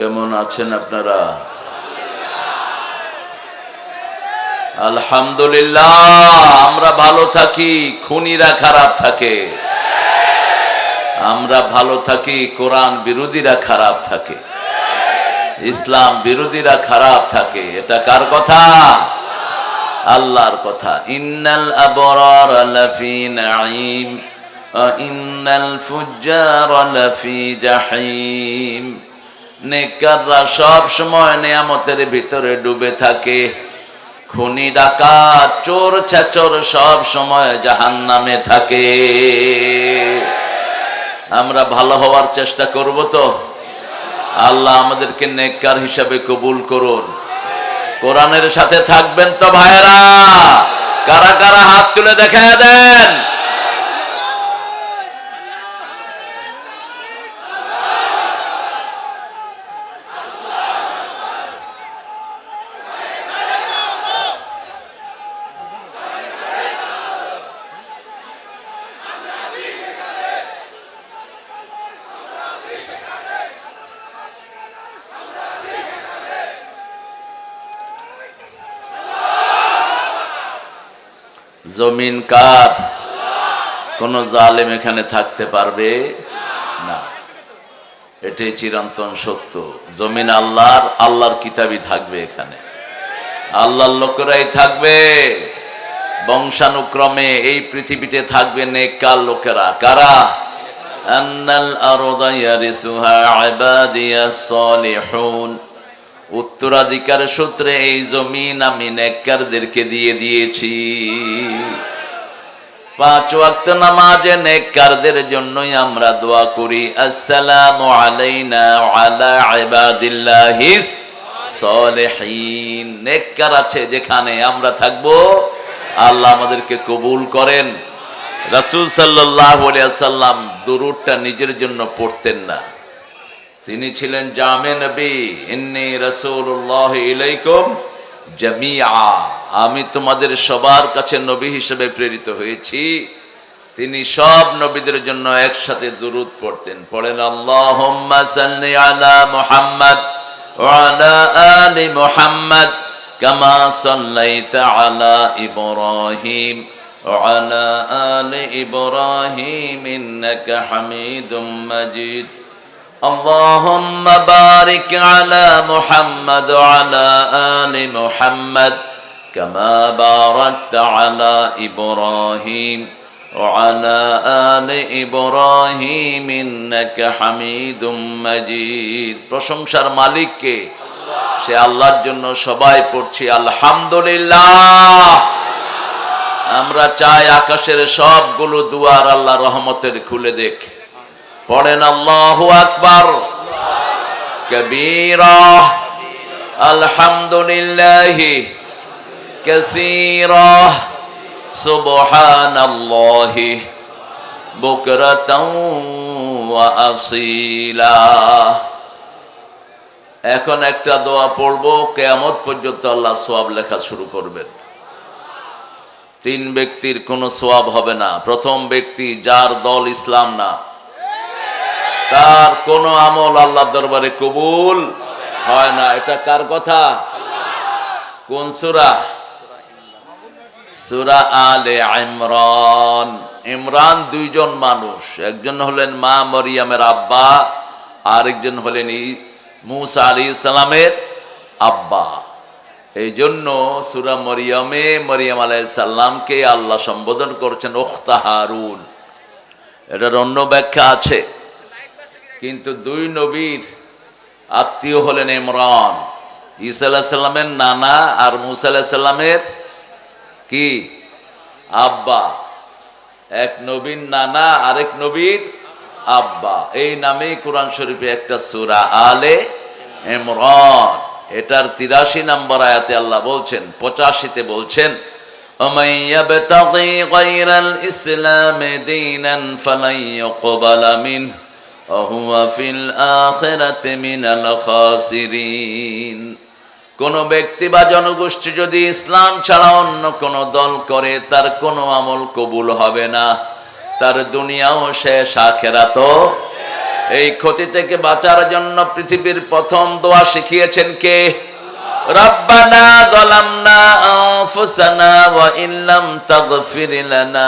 কেমন আছেন আপনারা? আলহামদুলিল্লাহ, আমরা ভালো থাকি, খুনিরা খারাপ থাকে। আমরা ভালো থাকি, কোরআন বিরোধীরা খারাপ থাকে। ইসলাম বিরোধীরা খারাপ থাকে। এটা কার কথা? আল্লাহর কথা। ইন্নাল আবরার লাফি নাঈম ইন্নাল ফুজ্জার লাফি জাহিম। নেককাররা সব সময় নিয়ামতের ভিতরে ডুবে থাকে। খুনি, ডাকাত, চোর, ছাচর সব সময় জাহান্নামে থাকে। আমরা ভালো হওয়ার চেষ্টা করব তো? আল্লাহ আমাদেরকে নেককার হিসাবে কবুল করুন। কোরআনের সাথে থাকবেন তো ভাইরা কারা কারা হাত তুলে দেখা দেন? জমিন কার? কোন জালেম এখানে থাকতে পারবে? না। এটাই চিরন্তন সত্য। জমিন আল্লাহর আল্লাহর কিতাবই থাকবে এখানে। আল্লাহর লোকেরাই থাকবে। বংশানুক্রমে এই পৃথিবীতে থাকবে নেকাল লোকেরা। কারা? আন্নাল আরদা ইয়ারিসুহা ইবাদিয়াস সালিহুন। উত্তরাধিকার সূত্রে এই জমিন আমি নেককারদেরকে দিয়ে দিয়েছি। পাঁচ ওয়াক্ত নামাজে নেককারদের জন্যই আমরা দোয়া করি আলাইনা আলা নেককার আছে যেখানে আমরা থাকব, আল্লাহ আমাদেরকে কবুল করেন। রাসূল সাল্লাল্লাহু আলাইহি সাল্লাম দুরূদটা নিজের জন্য পড়তেন না। তিনি ছিলেন জামে নবী ইন্নি রাসূলুল্লাহ ইলাইকুম জামিআ আমি তোমাদের সবার কাছে নবী হিসেবে প্রেরিত হয়েছি তিনি সব নবীদের জন্য একসাথে দুরূদ পড়তেন পড়েন আল্লাহুম্মা সাল্লি আলা মুহাম্মদ ওয়া আলা আলি মুহাম্মদ কামা সাল্লাইতা আলা ইব্রাহিম وعلى آل إبراهيم إنك حميد مجيد اللهم بارك على محمد وعلى آل محمد كما باركت على إبراهيم وعلى آل إبراهيم إنك حميد مجيد প্রশংসার মালিককে সে আল্লাহর জন্য সবাই পড়ছি আলহামদুলিল্লাহ আমরা চাই আকাশের সবগুলো দুয়ার আল্লাহ রহমতের খুলে দেখ পড়েন আল্লাহ আকবার। কবীরা। আলহামদুলিল্লাহ কাসীরা। সুবহানাল্লাহ বুকরাতাও ওয়া আসীলা। এখন একটা দোয়া পড়ব, কেয়ামত পর্যন্ত আল্লাহ সওয়াব লেখা শুরু করবেন। তিন ব্যক্তির কোনো সোয়াব হবে না। প্রথম ব্যক্তি যার দল ইসলাম না। তার কোন আমল আল্লাহ দরবারে কবুল হয় না। এটা কার কথা? কোন সুরা? সুরা আলে ইমরান। ইমরান দুইজন মানুষ। একজন হলেন মা মরিয়ামের আব্বা, আরেকজন হলেন মুসা আলী ইসলামের আব্বা। এই জন্য সুরা মরিয়মে মরিয়াম আলাই সাল্লামকে আল্লাহ সম্বোধন করছেন ওখতা হারুন এটার অন্য ব্যাখ্যা আছে। কিন্তু দুই নবীর আত্মীয় হলেন ইমরান ঈসা আল্লাহ সাল্লামের নানা আর মুসা আল্লাহ সাল্লামের কি আব্বা এক নবীর নানা আরেক নবীর আব্বা এই নামেই কোরআন শরীফে একটা সুরা আলে ইমরান এটার তিরাশি নম্বর আয়াতে আল্লাহ বলছেন পঁচাশিতে বলছেন ومن يبتغي غير الإسلام دينا فلن يقبل منه وهو في الآخرة من الخاسرين কোন ব্যক্তি বা জনগোষ্ঠী যদি ইসলাম ছাড়া অন্য কোন দল করে তার কোনো আমল কবুল হবে না তার দুনিয়াও শেষ আখেরাতও এই ক্ষতি থেকে বাঁচার জন্য পৃথিবীর প্রথম দোয়া শিখিয়েছেন কে রব্বানা যালামনা আনফুসানা ওয়া ইল্লাম তাগফির লানা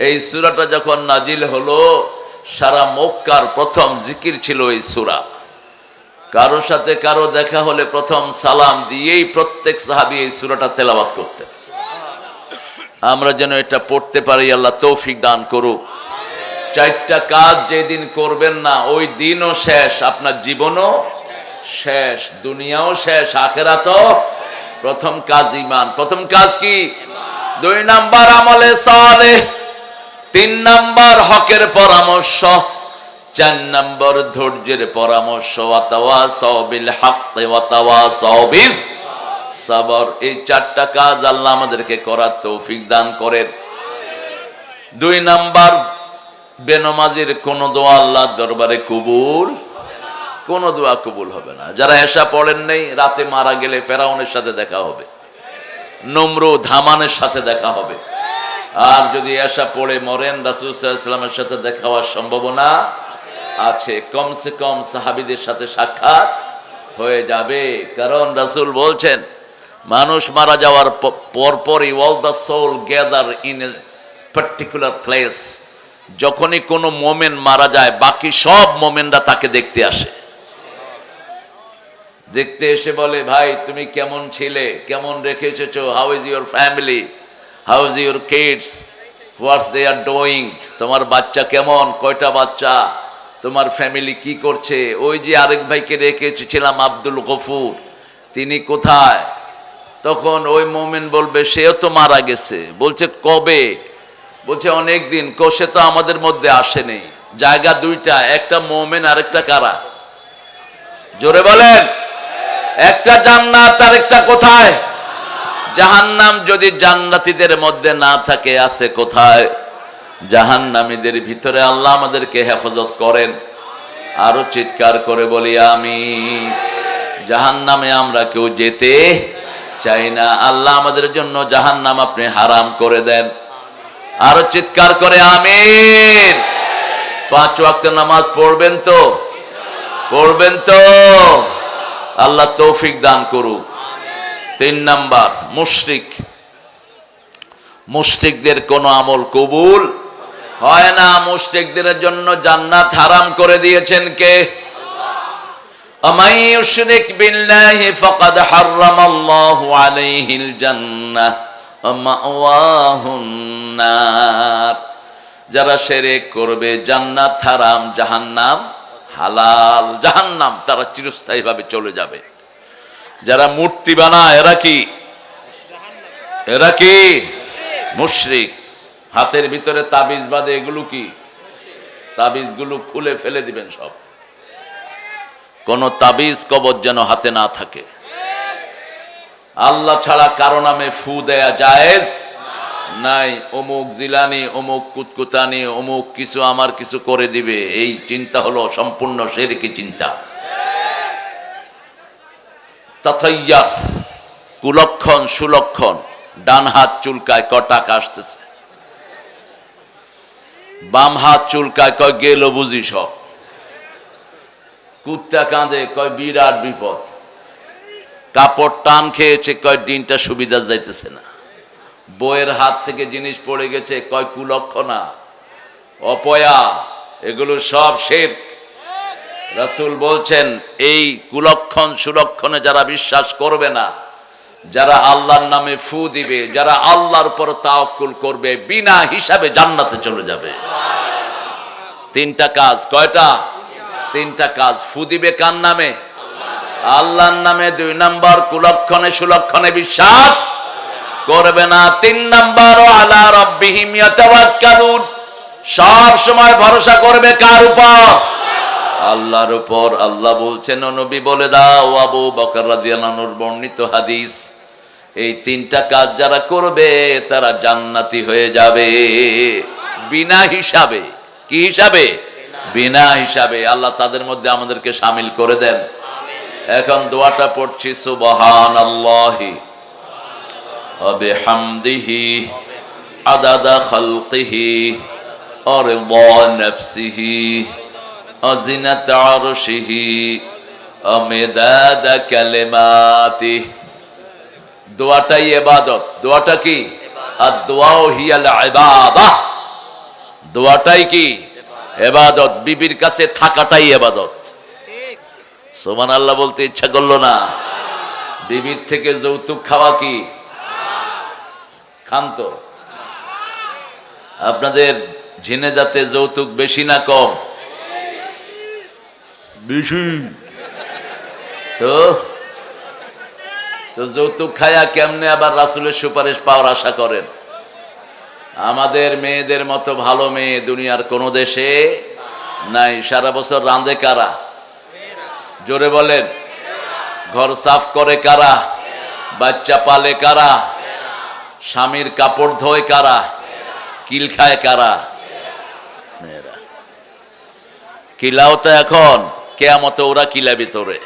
এই সুরাটা যখন নাজিল হলো, সারা মক্কার প্রথম জিকির ছিল এই সুরা। কারোর সাথে কারও দেখা হলে প্রথম সালাম দিয়েই প্রত্যেক সাহাবী এই সূরাটা তেলাওয়াত করতেন। আমরা যেন এটা পড়তে পারি, আল্লাহ তৌফিক দান করুক। চারটা কাজ যেদিন করবেন না, ওই দিনও শেষ, আপনার জীবনও শেষ, দুনিয়াও শেষ, আখেরাতও প্রথম কাজ ইমান প্রথম কাজ কি? দুই নাম্বার আমলে সালে তিন নাম্বার হকের পরামর্শ, চার নাম্বার ধৈর্যের পরামর্শ সাবর এই চারটা কাজ আল্লাহ আমাদেরকে করার তৌফিক দান করেন। দুই নাম্বার, বেনমাজির কোন দোয়া আল্লাহ দরবারে কবুল, কোন দোয়া কবুল হবে না। যারা এসা পড়েন নেই, রাতে মারা গেলে ফেরাউনের সাথে দেখা হবে নম্র ধামানের সাথে দেখা হবে। আর যদি এসা পড়ে মরেন রাসুলামের সাথে দেখা হওয়ার সম্ভাবনা আছে। কমসে কম সাহাবিদের সাথে সাক্ষাৎ হয়ে যাবে। কারণ রাসুল বলছেন, মানুষ মারা যাওয়ার পরপরই all the soul gather in a particular place যখনই কোনো মোমেন মারা যায়, বাকি সব মোমেনরা তাকে দেখতে আসে। দেখতে এসে বলে, ভাই, তুমি কেমন ছিলে? কেমন রেখে এসেছ? How is your family how is your kids what's they are doing তোমার বাচ্চা কেমন? কয়টা বাচ্চা? তোমার ফ্যামিলি কি করছে? ওই যে আরেক ভাইকে রেখে এসেছিলাম, আব্দুল গফুর। তিনি কোথায়? তখন ওই মোমেন বলবে, সেও তো মারা গেছে। বলছে, কবে? বলছে অনেক দিন কোষে তো আমাদের মধ্যে আসেনি। জায়গা দুইটা, একটা মোমেন আরেকটা কারা? জোরে বলেন। একটা জান্নাত আর একটা কোথায়? জাহান্নাম যদি জান্নাতীদের মধ্যে না থাকে, আছে কোথায়? জাহান্নামীদের ভিতরে আল্লাহ আমাদেরকে হেফাজত করেন। আরও চিৎকার করে বলি আমি জাহান্নামে আমরা কেউ যেতে চাই না। আল্লাহ আমাদের জন্য জাহান্নাম আপনি হারাম করে দেন। আরও চিৎকার করে, আমিন। পাঁচ ওয়াক্ত নামাজ পড়বেন তো? পড়বেন তো? আল্লাহ তৌফিক দান করুক। তিন নাম্বার, মুশরিক। মুশরিকদের কোনো আমল কবুল হয় না। মুশরিকদের জন্য জান্নাত হারাম করে দিয়েছেন কে? বিল্লাহি ফাকাদ হারামাল্লাহু আলাইহিল জান্নাহ যারা শেরেক করবে, জান্নাত হারাম, জাহান্নাম হালাল। জাহান্নাম তারা চিরস্থায়ীভাবে চলে যাবে। যারা মূর্তি বানায়, এরা কি? এরা কি? মুশরিক। হাতের ভিতরে তাবিজ বাদে এগুলো কি? তাবিজগুলো খুলে ফেলে দিবেন সব। কোন তাবিজ কবর যেন হাতে না থাকে। আল্লাহ ছাড়া কারও নামে ফু দেয়া জায়েজ নাই। অমুক জিলানি, অমুক কুতকুতানি, অমুক কিছু আমার কিছু করে দিবে। এই চিন্তা হলো সম্পূর্ণ সেরেকি চিন্তা। তথাইয়া কুলক্ষণ, সুলক্ষণ ডান হাত চুলকায় কটাক আসতেছে। বাম হাত চুলকায় কয় গেল বুঝি সব। কুত্তা কাঁদে কয় বিরাট বিপদ। কাপড় টান খেয়েছে কয় দিনটা সুবিধা যাইতেছে না। বইয়ের হাত থেকে জিনিস পড়ে গেছে কয় কুলক্ষণা, অপয়া, এগুলো সব শের রাসূল বলছেন, এই কুলক্ষণ সুলক্ষণে যারা বিশ্বাস করবে না, যারা আল্লাহর নামে ফু দিবে, যারা আল্লাহর উপর তাওকুল করবে, বিনা হিসাবে জান্নাতে চলে যাবে। তিনটা কাজ, কয়টা? তিনটা কাজ, ফু দিবে কার নামে? আল্লাহর নামে দুই নাম্বার, কুলক্ষণে সুলক্ষণে বিশ্বাস করবে না। তিন নাম্বার আলা রব্বিহিম সব সময় ভরসা করবে কার উপর? আল্লাহর উপর আল্লাহ বলছেন নবী, বলে দাও, আবু বকর রাদিয়ালানুর বর্ণিত হাদিস। এই তিনটা কাজ যারা করবে, তারা জান্নাতি হয়ে যাবে। বিনা হিসাবে। কি হিসাবে? বিনা হিসাবে। আল্লাহ তাদের মধ্যে আমাদেরকে সামিল করে দেন। এখন দোয়াটা পড়ছি সুবহান আল্লাহি হামদিহি আদাদা খালকিহি। অরে নফসিহি। وزنة عرشه ومداد كلماته দোয়াটাই এবাদত দোয়াটা কি আর দোয়াও হিয়াল ইবাদা দোয়াটাই কি এবাদত বিবির কাছে থাকাটাই এবাদত সোমান আল্লাহ বলতে ইচ্ছা করলো না বিবির থেকে যৌতুক খাওয়া কি খান্ত আপনাদের ঝিনে যাতে যৌতুক বেশি না কম বেশি। তো? তো যৌতুক খায়া কেমনে আবার রাসুলের সুপারিশ পাওয়ার আশা করেন? আমাদের মেয়েদের মতো ভালো মেয়ে দুনিয়ার কোনো দেশে নাই। সারা বছর রাঁধে কারা? জোরে বলেন। ঘর সাফ করে কারা? বাচ্চা পালে কারা? স্বামীর কাপড় ধোয় কারা? কিল খায় কারা? মেয়েরা। কিলাও তো এখন। কেয়ামতে ওরা কিলাবি তোরে?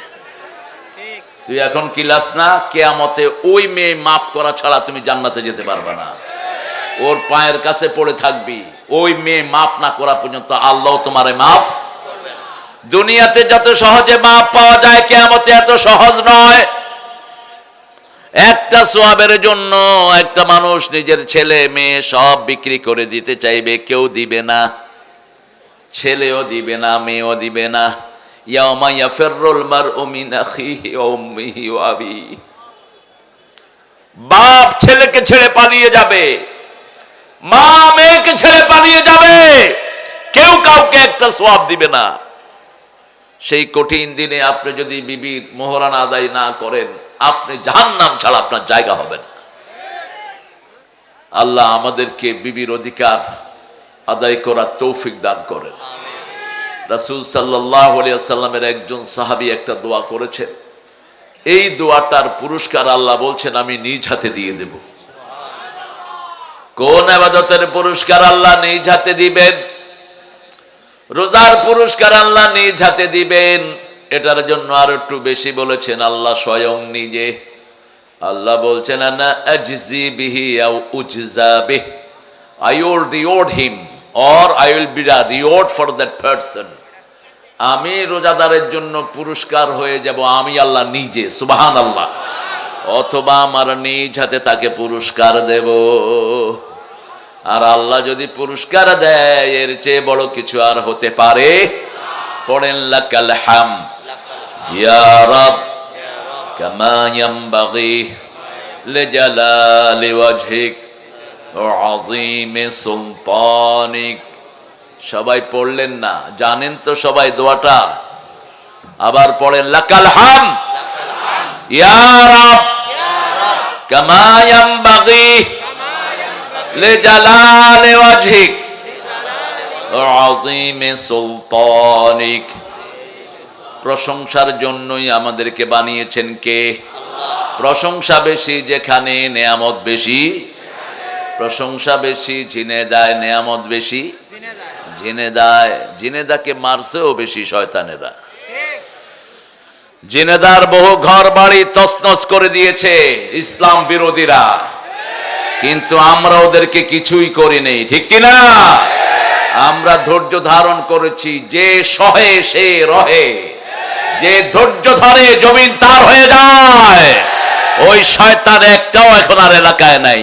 তুই এখন কিলাস না কেয়ামতে ওই মেয়ে মাপ করা ছাড়া তুমি জান্নাতে যেতে পারবে না। ওর পায়ের কাছে পড়ে থাকবি ওই মেয়ে মাপ না করা পর্যন্ত আল্লাহ তোমারে মাফ দুনিয়াতে যত সহজে মাপ পাওয়া যায় কেয়ামতে এত সহজ নয়। একটা সোয়াবের জন্য একটা মানুষ নিজের ছেলে মেয়ে সব বিক্রি করে দিতে চাইবে কেউ দিবে না। ছেলেও দিবে না মেয়েও দিবে না। বাপ ছেলেকে ছেড়ে পালিয়ে যাবে। মা মেয়েকে ছেড়ে পালিয়ে যাবে। কেউ কাউকে একটা সোয়াব দিবে না। সেই কঠিন দিনে আপনি যদি বিবির মোহরান আদায় না করেন, আপনি জাহান্নাম ছাড়া আপনার জায়গা হবে না। আল্লাহ আমাদেরকে বিবির অধিকার আদায় করার তৌফিক দান করেন। রাসুল সাল্লাহ সাল্লামের একজন সাহাবি একটা দোয়া করেছেন। এই দোয়াটার পুরস্কার আল্লাহ বলছেন, আমি নিজ হাতে দিয়ে দেব। কোন আবাদতের পুরস্কার আল্লাহ নিজ হাতে দিবেন? রোজার পুরস্কার আল্লাহ নিজ হাতে দিবেন। এটার জন্য আর একটু বেশি বলেছেন, আল্লাহ স্বয়ং নিজে। আল্লাহ বলছেন না আজজি বিহি উজজা বিহ। I or I will be a reward for that person. আমি রোজাদারের জন্য পুরস্কার হয়ে যাব, আমি আল্লাহ নিজে সুবহান আল্লাহ অথবা আমার নিজ হাতে তাকে পুরস্কার দেব। আর আল্লাহ যদি পুরস্কার দেয়, এর চেয়ে বড় কিছু আর হতে পারে? পড়েন, লাকাল হাম। ইয়া কামা ইয়ামবাগি লিজালালি ওয়াজহিক ওয়া আযীমি সুলতানিক। সবাই পড়লেন না। জানেন তো সবাই দোয়াটা? আবার পড়েন, লাকাল হাম। প্রশংসার জন্যই আমাদেরকে বানিয়েছেন কে? প্রশংসা বেশি যেখানে নেয়ামত বেশি। প্রশংসা বেশি চিনে দেয় নেয়ামত বেশি। ঝিনে দেয় ঝিনেদাকে মারছেও বেশি শয়তানেরা। জিনেদার বহু ঘর বাড়ি তসনস করে দিয়েছে ইসলাম বিরোধীরা। কিন্তু আমরা ওদেরকে কিছুই করি নেই, ঠিক কিনা? আমরা ধৈর্য ধারণ করেছি, যে সহে সে রহে। যে ধৈর্য ধরে জমিন তার হয়ে যায়, ওই শয়তান একটাও এখন আর এলাকায় নাই।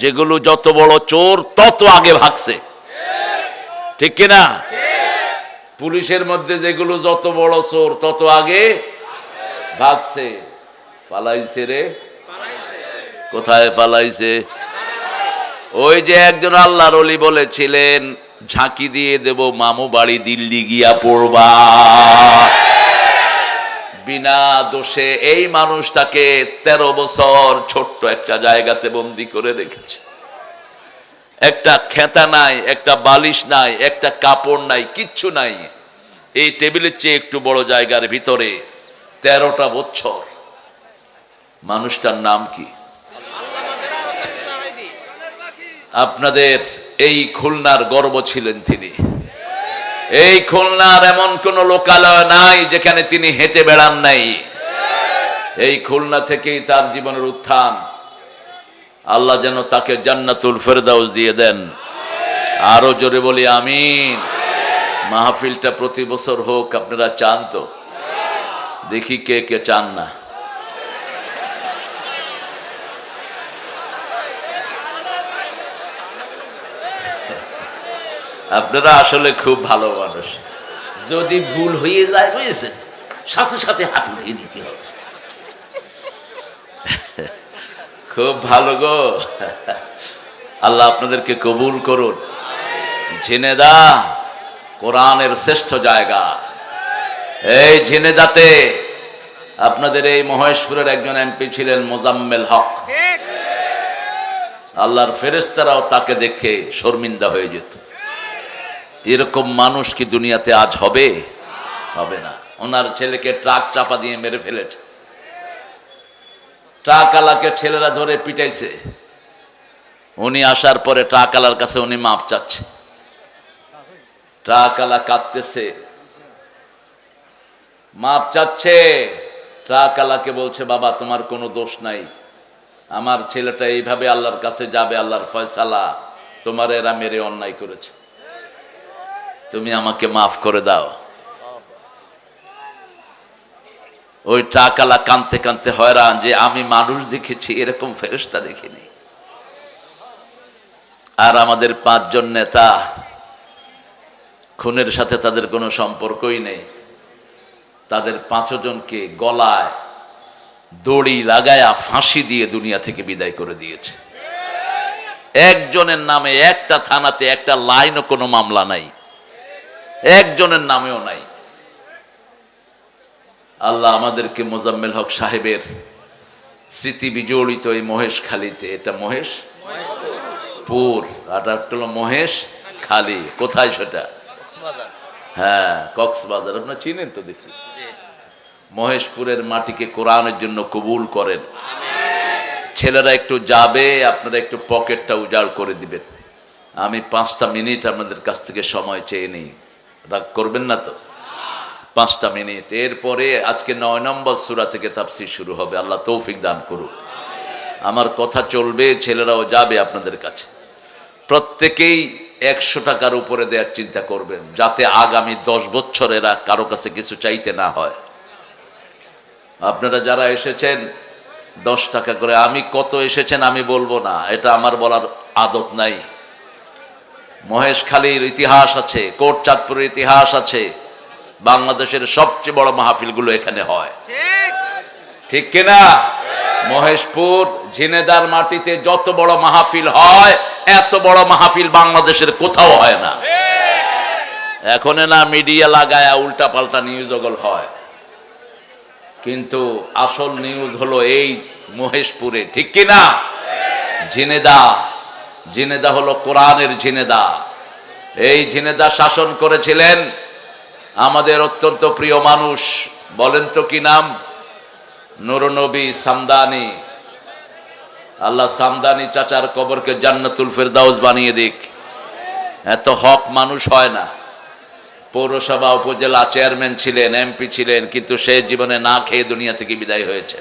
যেগুলো যত বড় চোর, তত আগে ভাগছে। ঠিক কিনা? পুলিশের মধ্যে যেগুলো যত বড় চোর, তত আগে ভাগছে। পালাইছে রে। কোথায় পালাইছে? ওই যে একজন আল্লাহর অলি বলেছিলেন, ঝাঁকি দিয়ে দেব, মামু বাড়ি দিল্লি গিয়া পড়বা। বিনা দোষে এই মানুষটাকে তেরো বছর ছোট্ট একটা জায়গাতে বন্দি করে রেখেছে। একটা খেতা নাই, একটা বালিশ নাই, একটা কাপড় নাই, কিচ্ছু নাই। এই টেবিলের চেয়ে একটু বড় জায়গার ভিতরে তেরোটা বছর। মানুষটার নাম কি? আপনাদের এই খুলনার গর্ব ছিলেন তিনি। এই খুলনার এমন কোন লোকালয় নাই যেখানে তিনি হেঁটে বেড়ান নাই। এই খুলনা থেকেই তার জীবনের উত্থান। আল্লাহ যেন তাকে জান্নাতুল ফেরদাউস দিয়ে দেন। আরও জোরে বলি, আমিন। মাহফিলটা প্রতি বছর হোক, আপনারা চান তো। দেখি কে কে চান না। আপনারা আসলে খুব ভালো মানুষ। যদি ভুল হয়ে যায়, বুঝেছেন? সাথে সাথে হাত উঠিয়ে দিতে হবে। খুব ভালো গো। আল্লাহ আপনাদেরকে কবুল করুন। ঝিনেদা কোরআনের শ্রেষ্ঠ জায়গা। এই ঝিনেদাতে আপনাদের এই মহেশপুরের একজন এমপি ছিলেন মোজাম্মেল হক। আল্লাহর ফেরেস্তারাও তাকে দেখে শর্মিন্দা হয়ে যেত। এরকম মানুষ কি দুনিয়াতে আজ হবে? হবে না। ওনার ছেলেকে ট্রাক চাপা দিয়ে মেরে ফেলেছে। ট্রাক আলাকে ছেলেরা ধরে পিটাইছে। উনি আসার পরে ট্রাক আলার কাছে উনি মাপ চাচ্ছে। ট্রাক আলা কাঁদতেছে। মাপ চাচ্ছে। ট্রাক আলাকে বলছে, বাবা, তোমার কোনো দোষ নাই। আমার ছেলেটা এইভাবে আল্লাহর কাছে যাবে, আল্লাহর ফয়সালা। তোমার এরা মেরে অন্যায় করেছে। তুমি আমাকে মাফ করে দাও। ওই টাকালা কানতে কানতে হয়রান যে আমি মানুষ দেখেছি, এরকম ফেরস্তা দেখিনি। আর আমাদের পাঁচজন নেতা, খুনের সাথে তাদের কোনো সম্পর্কই নেই। তাদের পাঁচজনকে গলায় দড়ি লাগায়া ফাঁসি দিয়ে দুনিয়া থেকে বিদায় করে দিয়েছে। একজনের নামে একটা থানাতে একটা লাইনও কোনো মামলা নাই। একজনের নামেও নাই। আল্লাহ আমাদেরকে মোজাম্মেল হক সাহেবের স্মৃতি বিজড়িত এই মহেশ খালিতে। এটা মহেশ? পুর। একটা হলো মহেশ খালি। কোথায় সেটা? হ্যাঁ কক্সবাজার। আপনার চিনেন তো দেখি? মহেশপুরের মাটিকে কোরআনের জন্য কবুল করেন। ছেলেরা একটু যাবে, আপনারা একটু পকেটটা উজাড় করে দিবেন। আমি পাঁচটা মিনিট আপনাদের কাছ থেকে সময় চেয়ে নিই। রাগ করবেন না তো? পাঁচটা মিনিট। এরপরে আজকে নয় নম্বর সুরা থেকে তাফসির শুরু হবে। আল্লাহ তৌফিক দান করুক। আমার কথা চলবে, ছেলেরাও যাবে আপনাদের কাছে। প্রত্যেকেই একশো টাকার উপরে দেওয়ার চিন্তা করবেন, যাতে আগামী দশ বছর এরা কারও কাছে কিছু চাইতে না হয়। আপনারা যারা এসেছেন, দশ টাকা করে, আমি কত এসেছেন আমি বলব না, এটা আমার বলার আদত নাই। মহেশখালীর ইতিহাস আছে, কোট চাঁদপুরের ইতিহাস আছে। বাংলাদেশের সবচেয়ে বড় মাহফিলগুলো এখানে হয়। ঠিক। কিনা? মহেশপুর ঝিনেদার মাটিতে যত বড় মাহফিল হয় এত বড় মাহফিল বাংলাদেশের কোথাও হয় না। এখন না মিডিয়া লাগায় উল্টা পাল্টা নিউজ ওগল হয়। কিন্তু আসল নিউজ হলো এই মহেশপুরে। ঠিক কিনা? ঝিনেদা। ঝিনেদা হলো কোরআনের ঝিনেদা। এই ঝিনেদা শাসন করেছিলেন আমাদের অত্যন্ত প্রিয় মানুষ, বলেন তো কি নাম? নুরনবী সামদানি। আল্লাহ সামদানি চাচার কবরকে জান্নাতুল ফেরদাউস বানিয়ে দিক। এত হক মানুষ হয় না। পৌরসভা উপজেলা চেয়ারম্যান ছিলেন, এমপি ছিলেন, কিন্তু সে জীবনে না খেয়ে দুনিয়া থেকে বিদায় হয়েছে